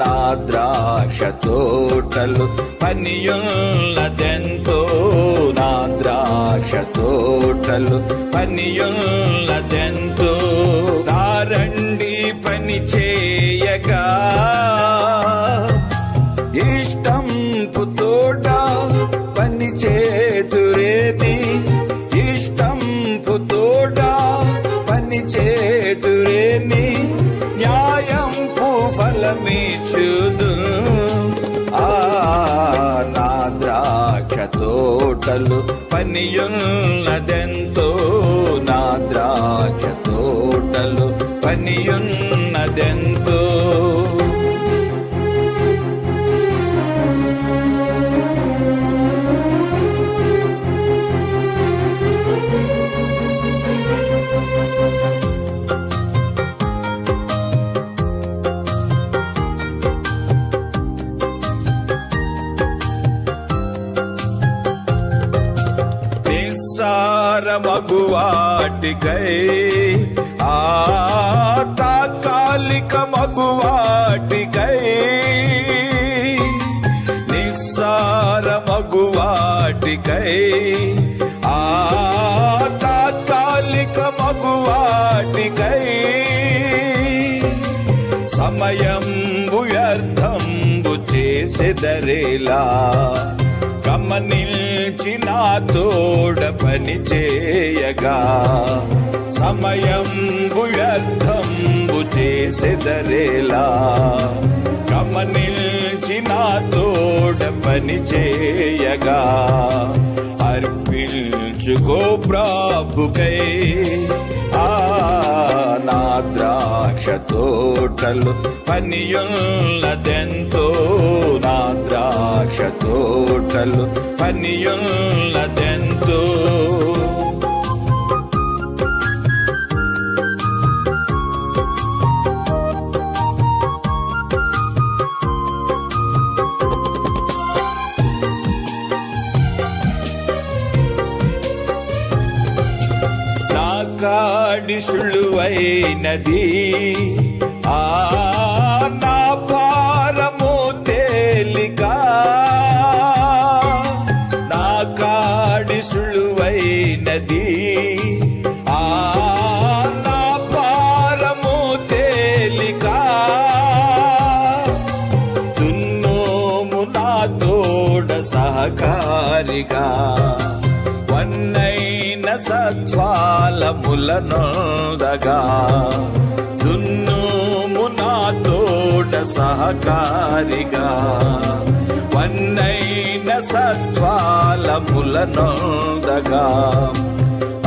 నా ద్రాక్ష తోటలు పనియుల్లదెంతో నా ద్రాక్ష తోటలు పనియుల్లదెంతో. నారండి చేయగా ఇష్టం తోట పని చేతురేది ఇష్టం తోట పని చేతురేని న్యాయంపు ఫలమిచ్చుదు ఆ నా ద్రాక్ష తోటలు పనియున్నదెంతో నా ద్రాక్ష తోటలు పనియున్న dentro. మగువాటికై ఆ లోకమగు వాటికై నిస్సార మగువాటికై. ఆ తాత్కాలిక మగువాటికై. సమయం వ్యర్థంబు చేసెదరేలా. గమనించి నా తోడ పని చేయగా. సమయం వ్యర్థంబు చేసెదరేలా. గమనించి నా తోడ పని చేయగా. అర్పించుకో ప్రాభుకై. ఆ నా ద్రాక్ష తోటలు పనియుల్లదెంతో నా ద్రాక్ష తోటలు పనియుల్లదెంతో కాడి సులువైనది ఆ నా భారము తేలిక. నా కాడి సులువైనది ఆ నా భారము తేలిక. దున్నోము నా తోడ సహకారిగా. వన్నై సత్ఫలములనొదగా దున్నుము నా తోట సహకారిగా వన్నైన సత్ఫలములనొదగా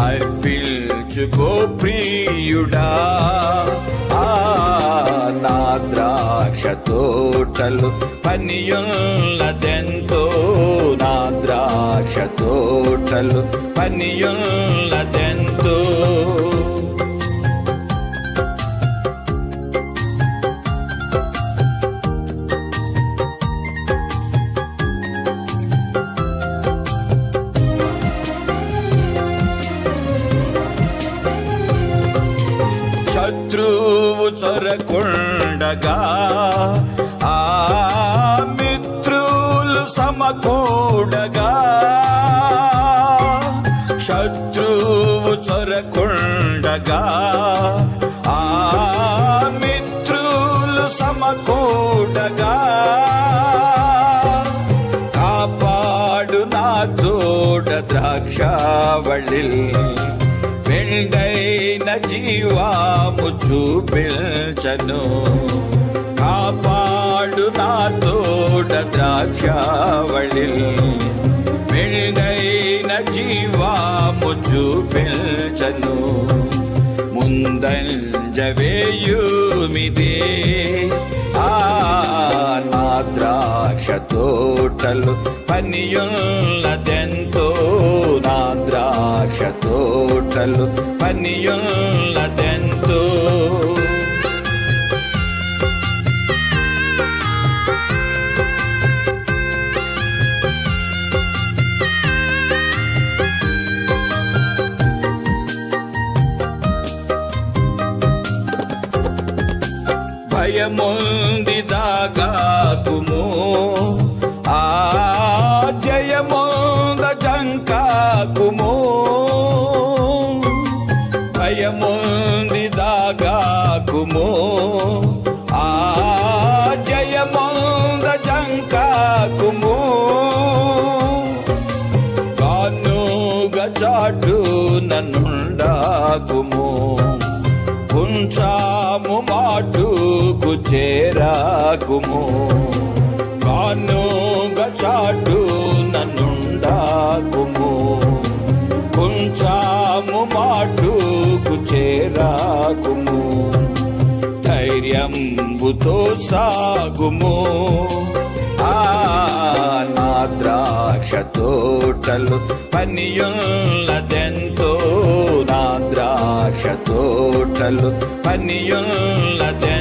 అర్పిల్చుకో ప్రియుడా ఆ నా ద్రాక్ష తోటలు పనియుల్లదెంతో నా ద్రాక్ష తోటలు పనియుల్లదెంతో చొరకుండగా ఆ మిత్రులు సమకూడగా. శత్రువు చొరకుండగా ఆ మిత్రులు సమకూడగా. కాపాడు నా తోడ వెండై మెండైన జీవాము చూపించను. కాపాడు నా తోడ ద్రాక్షావళిల్. మెండైన జీవాము చూపించను. ముందంజవేయుమిదే తోటలు పనియుల్లదెంతో నా ద్రాక్ష తోటలు పనియుల్లదెంతో. భయముంది దాగాకుము జయమోంద జంకాకుము భయముంది దాగాకుము ఆ జయముంద జంకాకుము కానుగ చాటు నన్నుండాకుము కొంచాము మాటుకు చేరాకుము కానుగ చాటు నన్నుండాకుము. కొంచాము మాటుకు చేరాకుము. ధైర్యంబుతో సాగుము. నా ద్రాక్ష తోటలు పనియుల్లదెంతో నా ద్రాక్ష తోటలు పనియుల్లదెంతో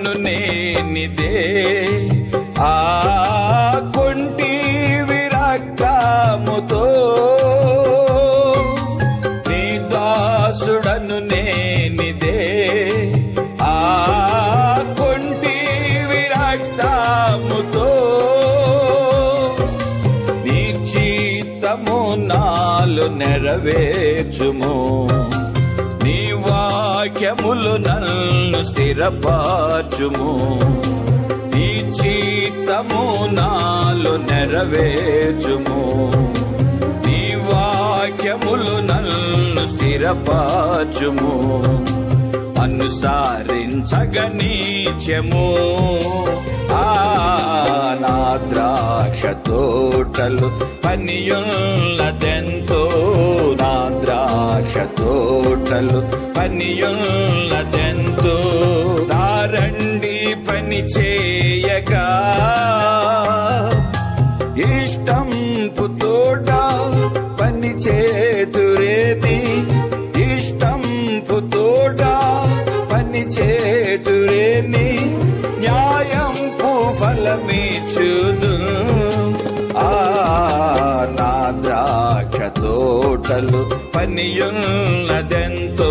దాసుడను నేనిదే. ఆ కొంటి విరక్తముతో నీ దాసుడను నేనిదే. ఆ కొంటి విరక్తముతో నీ చీతము నాలు నెరవేర్చుము. నీ వాక్యములు నన్ను స్థిరపాచుము నీ చిత్తము నాలు నెరవేర్చుము. నీ వాక్యములు నన్ను స్థిరపాచుము అనుసారించగనీచము ఆ నా ద్రాక్ష తోటలు పనియుల్లదెంతో తోటలు పనియుల్లదెంతో దారండి పని చేయగా ఇష్టం పుతోట పని చేతురేది ఇష్టం పుతోట పని చేతురేని న్యాయం ఫలమిచ్చుదు తోటలు పనియున్నదెంతో